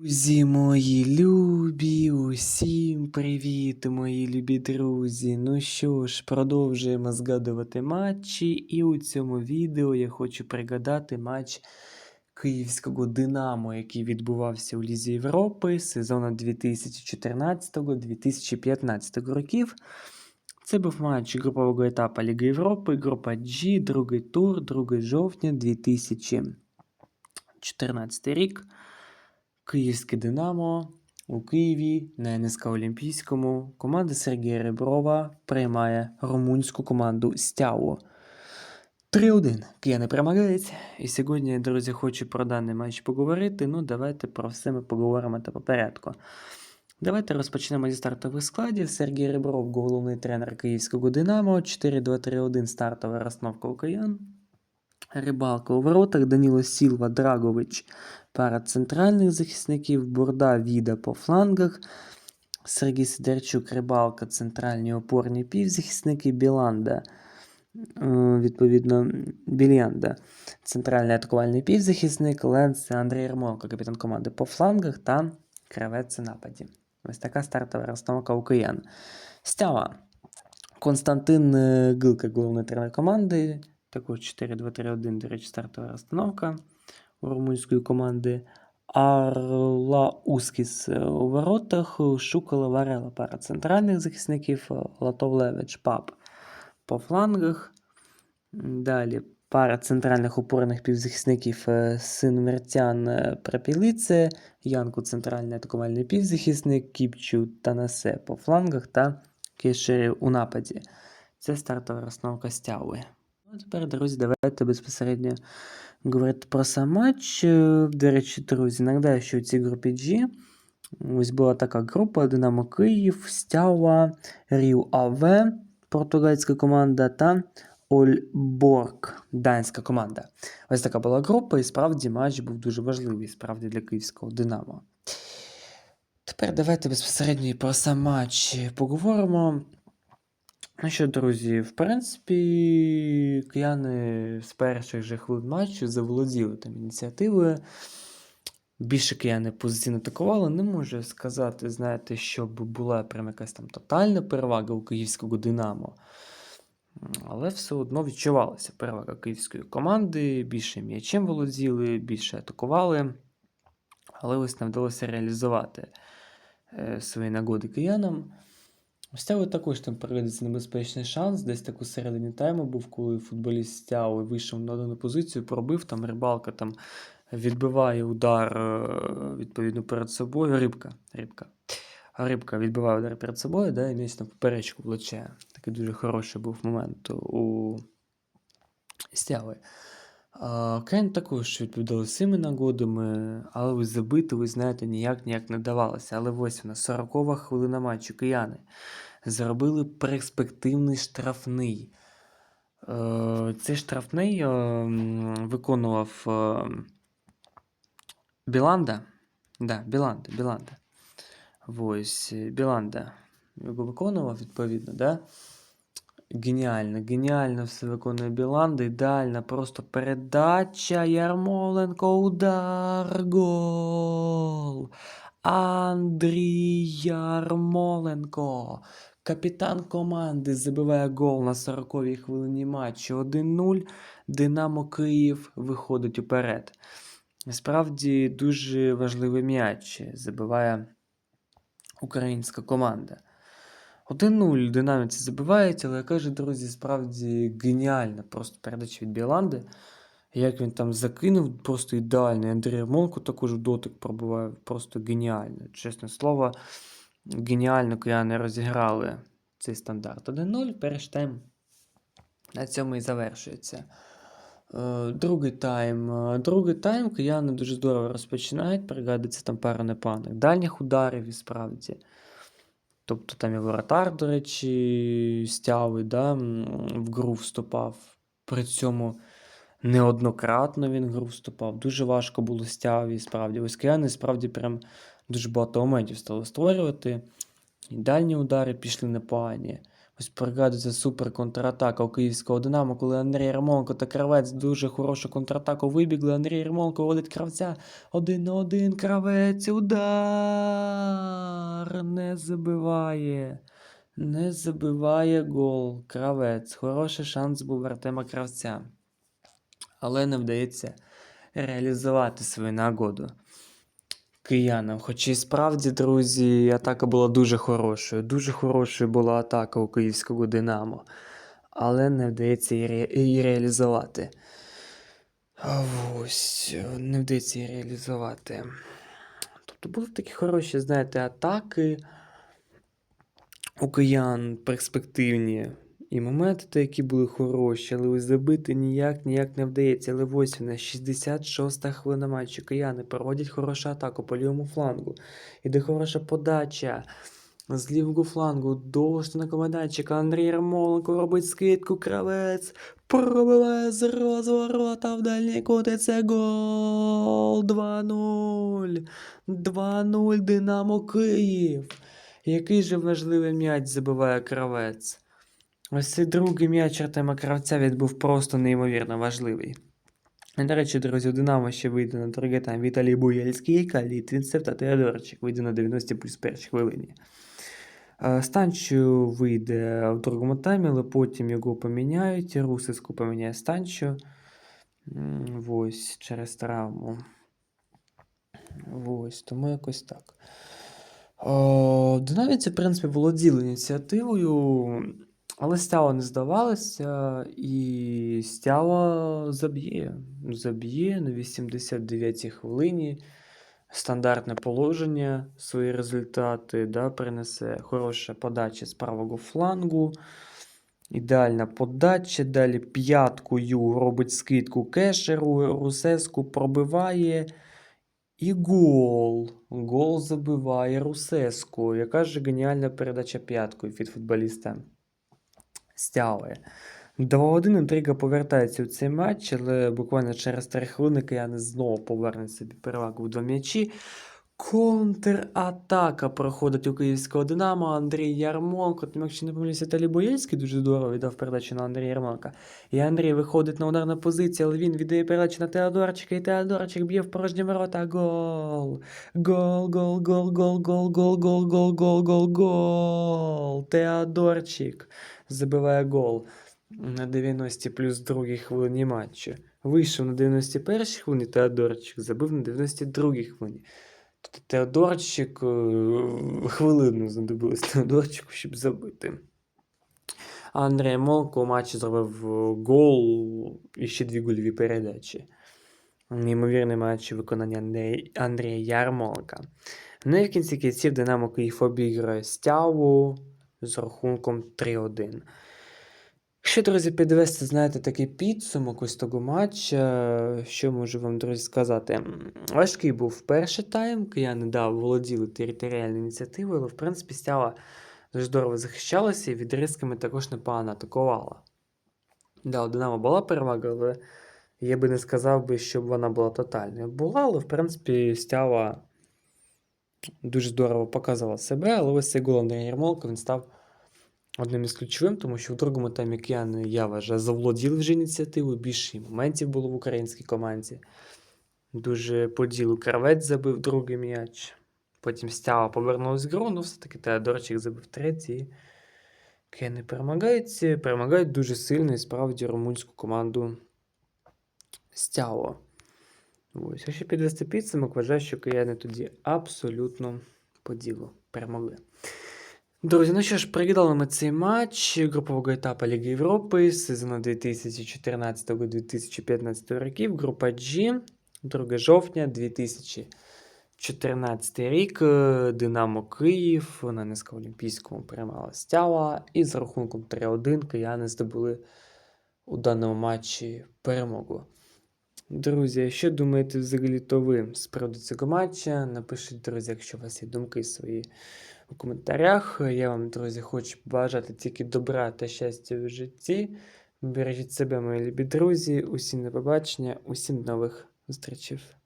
Друзі мої любі, усім привіт, мої любі друзі. Ну що ж, продовжуємо згадувати матчі, і у цьому відео я хочу пригадати матч київського Динамо, який відбувався у Лізі Європи сезону 2014-2015 років. Це був матч групового етапу Ліги Європи, група G, другий тур, 2 жовтня 2014 рік. Київське Динамо у Києві на НСК Олімпійському. Команда Сергія Реброва приймає румунську команду Стяу. 3-1. Кияни перемагають. І сьогодні, друзі, хочу про даний матч поговорити. Ну, давайте про все ми поговоримо та по порядку. Давайте розпочнемо зі стартових складів. Сергій Ребров, головний тренер київського Динамо. 4-2-3-1 стартова розстановка у киян. Рибалка у воротах, Даніло Сілва, Драгович, пара центральних захисників, Бурда, Віда по флангах, Сергій Сидорчук, Рибалка, центральні опорні півзахисники, Біланда, е, відповідно, Білянда, центральний атакувальний півзахисник, Ленс, Андрій Ярмоленко, капітан команди по флангах та кравець у нападі. Ось така стартова розстановка у киян. Стява. Константин е, Гилка, головний тренер команди. Також 4-2-3-1, до речі, стартова розстановка у румунської команди. Арла Ускіс у воротах, Шукала Варела, пара центральних захисників, Латовлевич, Пап по флангах. Далі пара центральних опорних півзахисників е, Син Мертян е, Прапілице, Янку центральний атакувальний півзахисник, Кіпчу Танасе по флангах та Кешері у нападі. Це стартова розстановка стяви. Ну, тепер, друзі, давайте безпосередньо говорити про сам матч. Е, До речі, друзі, нагадаю, що у цій групі G ось була така група Динамо Київ, Стява, Рів АВ, португальська команда та Ольборг, данська команда. Ось така була група, і справді матч був дуже важливий справді для київського Динамо. Тепер давайте безпосередньо і про сам матч поговоримо. Ну що, друзі, в принципі, кияни з перших же хвилин матчу заволоділи там ініціативою. Більше кияни позиційно атакували. Не можу сказати, знаєте, щоб була прям якась там тотальна перевага у київського Динамо. Але все одно відчувалася перевага київської команди, більше м'ячем володіли, більше атакували. Але ось не вдалося реалізувати е, свої нагоди киянам. Стяли також там проведеться небезпечний шанс. Десь так у середині тайму був, коли футболіст Стяли вийшов на одну позицію, пробив там рибалка там відбиває удар е, відповідно перед собою. Рибка. Рибка. Рибка відбиває удар перед собою, да, і місць на поперечку влучає. Такий дуже хороший був момент у Стяли. Кен також відповідали цими нагодами, але ось забити, ви знаєте, ніяк ніяк не давалося. Але ось вона 40 хвилина матчу. Кияни зробили перспективний штрафний. Е, Цей штрафний е, виконував е, Біланда. Да, Біланда, Біланда. Ось, Біланда його виконував, відповідно, да? Геніально, геніально все виконує Біланда. Ідеальна просто передача. Ярмоленко, удар, гол. Андрій Ярмоленко. Капітан команди забиває гол на 40-й хвилині матчу 1-0. Динамо Київ виходить уперед. Справді дуже важливий м'яч забиває українська команда. 1-0 динаміці забивають, але я кажу, друзі, справді геніальна просто передача від Біланди. Як він там закинув, просто ідеальний. Андрій Ярмоленко також в дотик пробиває, просто геніально. Чесне слово, геніально кияни розіграли цей стандарт. 1-0, перший тайм на цьому і завершується. Е, Другий тайм. Е, Другий тайм кияни дуже здорово розпочинають. Пригадується там пара непаних дальніх ударів і справді. Тобто там і воротар, до речі, стяли, да, в гру вступав. При цьому неоднократно він в гру вступав. Дуже важко було стяві, справді. Ось кияни справді прям дуже багато моментів стали створювати. І дальні удари пішли непогані. Ось пригадується супер контратака у київського Динамо, коли Андрій Ярмоленко та Кравець дуже хорошу контратаку вибігли. Андрій Ярмоленко водить кравця. Один на один кравець. Удар! Не забиває. Не забиває гол. Кравець. Хороший шанс був Артема Кравця. Але не вдається реалізувати свою нагоду киянам. Хоч і справді, друзі, атака була дуже хорошою. Дуже хорошою була атака у київського Динамо. Але не вдається її, ре- реалізувати. Ось, не вдається її реалізувати. Тобто були такі хороші, знаєте, атаки у киян перспективні. І моменти, та, які були хороші, але ось забити ніяк ніяк не вдається. Але ось вона, 66-та хвилина матчу. Кияни проводять хорошу атаку по лівому флангу. Іде хороша подача. З лівого флангу до штанного майданчика Андрій Ярмоленко робить скидку, кравець пробиває з розворота в дальній кут, це гол 2-0. 2-0 Динамо Київ. Який же важливий м'яч забиває кравець. Ось цей другий м'яч Артема Кравця він був просто неймовірно важливий. До речі, друзі, у Динамо ще вийде на другий тайм Віталій Буяльський, Калітвінцев та Теодорчик вийде на 90 плюс першій хвилині. Е, Станчу вийде в другому таймі, але потім його поміняють. Русиску поміняє Станчу. Ось через травму. Ось, тому якось так. О, Динамівці, в принципі, володіли ініціативою, але Стяла не здавалася, і Стяла заб'є. Заб'є на 89-й хвилині. Стандартне положення, свої результати да, принесе. Хороша подача з правого флангу. Ідеальна подача. Далі п'яткою робить скидку кешеру, Русеску пробиває. І гол. Гол забиває Русеску. Яка ж геніальна передача п'яткою від футболіста Стяли. 2-1 інтрига повертається у цей матч, але буквально через 3 хвилини кияни знову поверне собі перевагу в два м'ячі. Контратака проходить у київського Динамо. Андрій Ярмолко. Там, якщо не помиляюся, Віталій Боєльський дуже здорово віддав передачу на Андрія Ярмолка. І Андрій виходить на ударну позицію, але він віддає передачу на Теодорчика, і Теодорчик б'є в порожні ворота. Гол! Гол, гол, гол, гол, гол, гол, гол, гол, гол, гол, гол. Теодорчик забиває гол на 90 плюс другій хвилині матчу. Вийшов на 91 хвилині Теодорчик, забив на 92 хвилині. Теодорчик е, хвилину знадобилось Теодорчику, щоб забити. Андрій Молко у матчі зробив е, гол і ще дві гольові передачі. Неймовірний матч виконання Андрія Ярмолка. Ну і в кінці кінців Динамо Київ обіграє Стяву з рахунком 3-1. Якщо, друзі, підвести, знаєте, такий підсумок ось того матча, що можу вам, друзі, сказати? Важкий був перший тайм, кияни да, володіли територіальною ініціативою, але в принципі стяла дуже здорово захищалася і відрізками також непогано атакувала. Да, у Динамо була перевага, але я би не сказав би, щоб вона була тотальною. Була, але в принципі стяла дуже здорово показала себе, але ось цей гол Андрія Ярмолка він став одним із ключовим, тому що в другому таймі кияни, я вважаю, заволоділи вже ініціативою, більше моментів було в українській команді. Дуже по ділу Кравець забив другий м'яч. Потім Стява повернулась в гру, ну все-таки Теодорчик забив третій. Кияни перемагають, перемагають дуже сильно і справді румунську команду Стяво. Ось, якщо підвести підсумок, вважаю, що кияни тоді абсолютно по ділу перемогли. Друзі, ну що ж, пригадали ми цей матч групового етапу Ліги Європи сезону 2014-2015 років. Група G, 2 жовтня 2014 рік. Динамо Київ на Низько Олімпійському приймала стяла. І з рахунком 3-1 кияни здобули у даному матчі перемогу. Друзі, що думаєте взагалі то ви з приводу цього матча? Напишіть, друзі, якщо у вас є думки свої у коментарях. Я вам, друзі, хочу побажати тільки добра та щастя в житті. Бережіть себе, мої любі друзі. Усім на побачення, усім нових зустрічей.